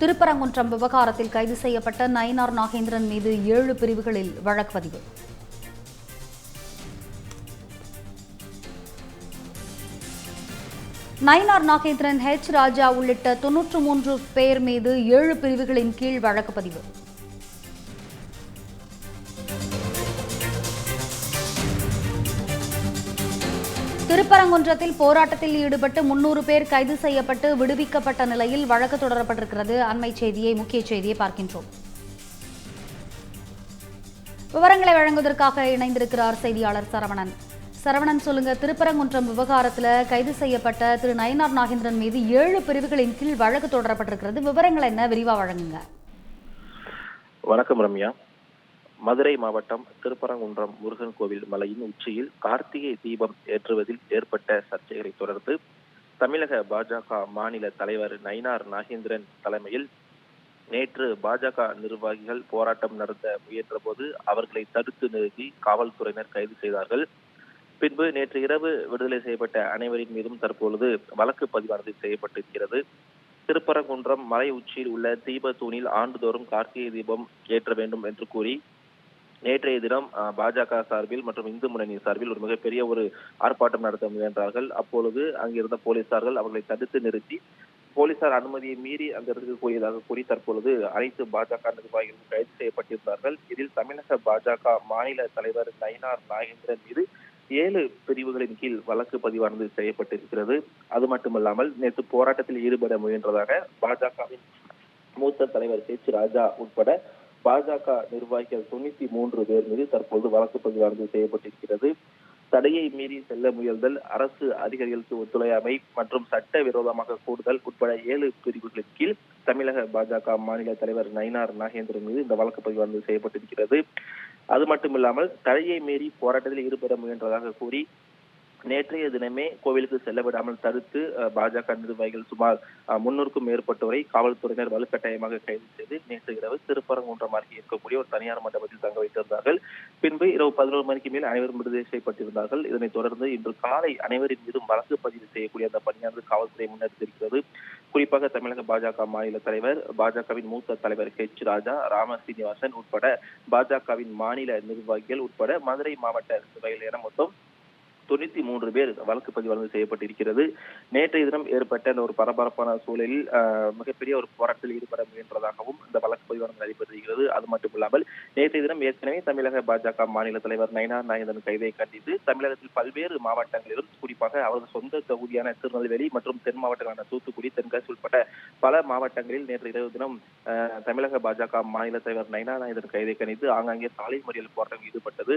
திருப்பரங்குன்றம் விவகாரத்தில் கைது செய்யப்பட்ட நயினார் நாகேந்திரன் மீது ஏழு பிரிவுகளில் வழக்கு பதிவு. நயினார் நாகேந்திரன் ஹெச் ராஜா உள்ளிட்ட தொன்னூற்று மூன்று பேர் மீது ஏழு பிரிவுகளின் கீழ் வழக்கு பதிவு. திருப்பரங்குன்றத்தில் போராட்டத்தில் ஈடுபட்டு முன்னூறு பேர் கைது செய்யப்பட்டு விடுவிக்கப்பட்ட நிலையில் வழக்கு தொடரப்பட்டிருக்கிறது. அண்மை செய்தியை முக்கிய செய்தியை பார்க்கின்றோம். விவரங்களை வழங்குவதற்காக இணைந்திருக்கிறார் செய்தியாளர் சரவணன். சரவணன் சொல்லுங்க திருப்பரங்குன்றம் விவகாரத்துல கைது செய்யப்பட்ட திரு. நயனார் நாகேந்திரன் மீது ஏழு பிரிவுகளின் கீழ் வழக்கு தொடரப்பட்டிருக்கிறது. விவரங்கள் என்ன? விரிவா வழங்குங்க. வணக்கம் ரம்யா. மதுரை மாவட்டம் திருப்பரங்குன்றம் முருகன் கோவில் மலையின் உச்சியில் கார்த்திகை தீபம் ஏற்றுவதில் ஏற்பட்ட சர்ச்சைகளை தொடர்ந்து தமிழக பாஜக மாநில தலைவர் நயினார் நாகேந்திரன் தலைமையில் நேற்று பாஜக நிர்வாகிகள் போராட்டம் நடத்த முயன்ற போது அவர்களை தடுத்து நிறுத்தி காவல்துறையினர் கைது செய்தார்கள். பின்பு நேற்று இரவு விடுதலை செய்யப்பட்ட அனைவரின் மீதும் தற்பொழுது வழக்கு பதிவானது செய்யப்பட்டிருக்கிறது. திருப்பரங்குன்றம் மலை உச்சியில் உள்ள தீப தூணில் ஆண்டுதோறும் கார்த்திகை தீபம் ஏற்ற வேண்டும் என்று கூறி நேற்றைய தினம் அஹ், பாஜக சார்பில் மற்றும் இந்து முன்னணி சார்பில் ஒரு மிகப்பெரிய ஒரு ஆர்ப்பாட்டம் நடத்த முயன்றார்கள். அப்பொழுது அங்கிருந்த போலீசார்கள் அவர்களை தடுத்து நிறுத்தி போலீசார் அனுமதியை மீறி அந்த இடத்துக்கு கூறியதாக கூறி தற்பொழுது அனைத்து பாஜக நிர்வாகிகளும் கைது செய்யப்பட்டிருந்தார்கள். இதில் தமிழக பாஜக மாநில தலைவர் நயினார் நாகேந்திரன் மீது ஏழு பிரிவுகளின் கீழ் வழக்கு பதிவானது செய்யப்பட்டிருக்கிறது. அது மட்டுமல்லாமல் நேற்று போராட்டத்தில் ஈடுபட முயன்றதாக பாஜகவின் மூத்த தலைவர் ஹெச் ராஜா உட்பட பாஜக நிர்வாகிகள் தொண்ணூத்தி மூன்று பேர் மீது தற்போது வழக்கு பதிவானது செய்யப்பட்டிருக்கிறது. தடையை மீறி செல்ல முயல்தல் அரசு அதிகாரிகளுக்கு ஒத்துழையாமை மற்றும் சட்ட விரோதமாக கூடுதல் உட்பட ஏழு பிரிவுகளின் கீழ் தமிழக பாஜக மாநில தலைவர் நயினார் நாகேந்திரன் மீது இந்த வழக்கு பதிவானது செய்யப்பட்டிருக்கிறது. அது மட்டுமில்லாமல் தடையை மீறி போராட்டத்தில் ஈடுபட முயன்றதாக கூறி நேற்றைய தினமே கோவிலுக்கு செல்ல விடாமல் தடுத்து பாஜக நிர்வாகிகள் சுமார் முன்னூறுக்கும் மேற்பட்டோரை காவல்துறையினர் வலுக்கட்டாயமாக கைது செய்து நேற்று இரவு திருப்பரங்குன்றம் அருகே இருக்கக்கூடிய ஒரு தனியார் மண்டபத்தில் தங்க வைத்திருந்தார்கள். பின்பு இரவு பதினோரு மணிக்கு மேல் அனைவரும் விடுதலை செய்யப்பட்டிருந்தார்கள். இதனைத் தொடர்ந்து இன்று காலை அனைவரின் மீதும் வழக்கு பதிவு செய்யக்கூடிய அந்த பணியானது காவல்துறை முன்னெடுத்திருக்கிறது குறிப்பாக தமிழக பாஜக மாநில தலைவர் பாஜகவின் மூத்த தலைவர் ஹெச் ராஜா ராம சீனிவாசன் உட்பட பாஜகவின் மாநில நிர்வாகிகள் உட்பட மதுரை மாவட்ட நிர்வாகிகள் என மொத்தம் தொண்ணூத்தி மூன்று பேர் வழக்கு பதிவானது செய்யப்பட்டிருக்கிறது. நேற்றைய தினம் ஏற்பட்ட அந்த ஒரு பரபரப்பான சூழலில் மிகப்பெரிய ஒரு போராட்டத்தில் ஈடுபட முயன்றதாகவும் இந்த வழக்கு பதிவானது நடைபெற்றிருக்கிறது. அது மட்டுமில்லாமல் நேற்றைய தினம் ஏற்கனவே தமிழக பாஜக மாநில தலைவர் நயினார் நாயந்தன் கைதை கண்டித்து தமிழகத்தில் பல்வேறு மாவட்டங்களிலும் குறிப்பாக அவரது சொந்த தொகுதியான திருநெல்வேலி மற்றும் தென் மாவட்டங்களான தூத்துக்குடி தென்காசி உட்பட பல மாவட்டங்களில் நேற்று இரவு தினம் ஆஹ், தமிழக பாஜக மாநில தலைவர் நயினார் நாயந்தன் கைதை கணித்து ஆங்காங்கே சாலை மறியல் போராட்டம் ஈடுபட்டது.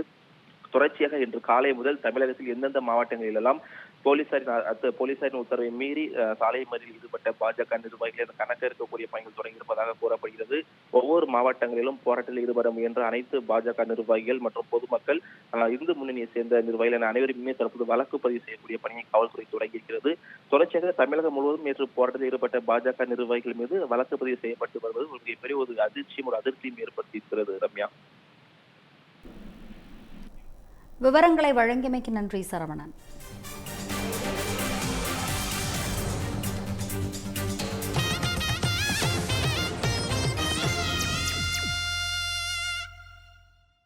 தொடர்ச்சியாக இன்று காலை முதல் தமிழகத்தில் எந்தெந்த மாவட்டங்களிலெல்லாம் போலீசாரின் அத்த- போலீசாரின் உத்தரவை மீறி சாலை மறியலில் ஈடுபட்ட பாஜக நிர்வாகிகள் கணக்கு இருக்கக்கூடிய பணிகள் தொடங்கியிருப்பதாக கூறப்படுகிறது. ஒவ்வொரு மாவட்டங்களிலும் போராட்டத்தில் ஈடுபட முயன்ற அனைத்து பாஜக நிர்வாகிகள் மற்றும் பொதுமக்கள் அஹ், இந்து முன்னணியை சேர்ந்த நிர்வாகிகள் என அனைவருமே தற்போது வழக்கு பதிவு செய்யக்கூடிய பணியை காவல்துறை தொடங்கியிருக்கிறது. தொடர்ச்சியாக தமிழகம் முழுவதும் நேற்று போராட்டத்தில் ஈடுபட்ட பாஜக நிர்வாகிகள் மீது வழக்கு பதிவு செய்யப்பட்டு வருவது ஒரு மிகப்பெரிய ஒரு அதிர்ச்சியும் ஒரு அதிருப்தியும் ஏற்படுத்தியிருக்கிறது ரம்யா. விவரங்களை வழங்கியமைக்கு நன்றி சரவணன்.